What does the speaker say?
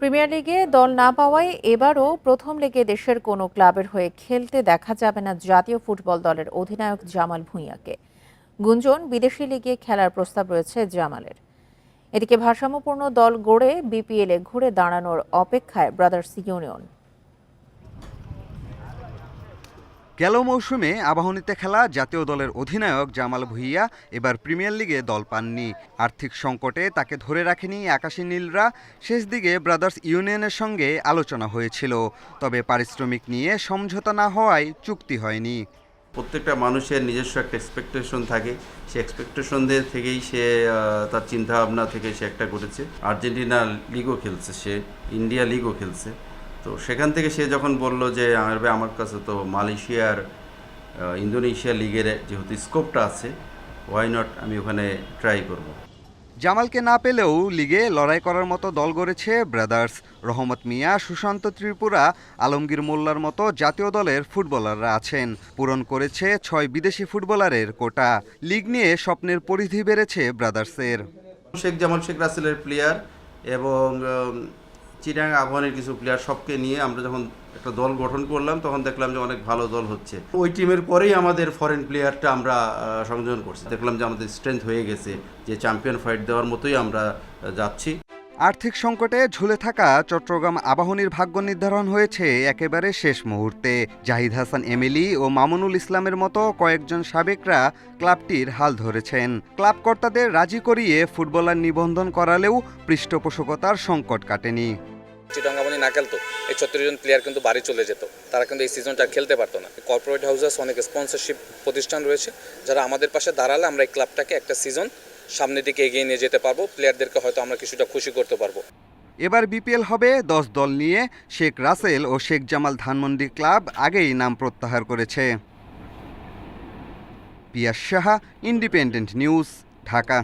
Premier লিগে দল না পাওয়ায় এবারও প্রথম লেগে দেশের কোনো ক্লাবের হয়ে খেলতে দেখা যাবে না জাতীয় ফুটবল দলের অধিনায়ক জামাল ভুঁইয়াকে। গুঞ্জন, বিদেশি লিগে খেলার প্রস্তাব রয়েছে জামালের। এদিকে ভারসাম্যপূর্ণ দল গড়ে বিপিএলে ঘুরে দাঁড়ানোর অপেক্ষায় ব্রাদার্স ইউনিয়ন। গেল মৌসুমে আবাহনীতে খেলা জাতীয় দলের অধিনায়ক জামাল ভুইয়া এবার প্রিমিয়ার লিগে দল পাননি। আর্থিক সংকটে তাকে ধরে রাখেনি আকাশী নীলরা। শেষ দিকে ব্রাদার্স ইউনিয়নের সঙ্গে আলোচনা হয়েছিল। তবে পারিশ্রমিক নিয়ে সমঝোতা না হওয়ায় চুক্তি হয়নি। প্রত্যেকটা মানুষের নিজস্ব একটা এক্সপেকটেশন থাকে। সে এক্সপেকটেশন থেকেই সে তার চিন্তাভাবনা থেকে সে একটা করেছে আর্জেন্টিনা লিগও খেলছে সে ইন্ডিয়া লিগও খেলছে। তো সেখান থেকে সে যখন বলল যে আমার ভাই, আমার কাছে তো মালয়েশিয়ার ইন্দোনেশিয়া লিগের যেহেতু স্কোপটা আছে ওয়াই নট আমি ওখানে ট্রাই করব? জামালকে না পেলেও লিগে লড়াই করার মতো দল গড়েছে ব্রাদার্স রহমত মিয়া সুশান্ত ত্রিপুরা আলমগীর মোল্লার মতো জাতীয় দলের ফুটবলাররা আছেন। পূরণ করেছে ছয় বিদেশি ফুটবলারের কোটা। লিগ নিয়ে স্বপ্নের পরিধি বেড়েছে ব্রাদার্সের শেখ জামাল শেখ রাসেলের প্লেয়ার এবং চিটাং আহ্বানের কিছু প্লেয়ার সবকে নিয়ে আমরা যখন একটা দল গঠন করলাম, তখন দেখলাম যে অনেক ভালো দল হচ্ছে। ওই টিমের পরেই আমাদের ফরেন প্লেয়ারটা আমরা সংযোজন করছি। দেখলাম যে আমাদের স্ট্রেংথ হয়ে গেছে, যে চ্যাম্পিয়ন ফাইট দেওয়ার মতোই আমরা যাচ্ছি। আর্থিক সংকটে ঝুলে থাকা চট্টগ্রাম আবাহনীর ভাগ্য নির্ধারণ হয়েছে একেবারে শেষ মুহূর্তে। জাহিদ হাসান এমিলি ও মামুনুল ইসলামের মতো কয়েকজন সাবেকরা ক্লাবটির হাল ধরেছেন। ক্লাব কর্তাদের রাজি করিয়ে ফুটবলার নিবন্ধন করালেও পৃষ্ঠপোষকতার সংকট কাটেনি। চিটাঙ্গামনি না খেলতো, এই ছত্রিশ জন প্লেয়ার কিন্তু বাড়ি চলে যেত। তারা কিন্তু এই সিজনটা খেলতে পারতো না। কর্পোরেট হাউসেস অনেক স্পন্সরশিপ প্রতিষ্ঠান রয়েছে। যারা আমাদের পাশে দাঁড়ালে আমরা এই ক্লাবটাকে একটা সিজন সামনের দিকে এগিয়ে নিয়ে যেতে পারব। প্লেয়ারদেরকে হয়তো আমরা কিছুটা খুশি করতে পারব। এবার বিপিএল হবে দশ দল নিয়ে। শেখ রাসেল ও শেখ জামাল ধানমন্ডি ক্লাব আগেই নাম প্রত্যাহার করেছে। Piyas Saha Independent News Dhaka.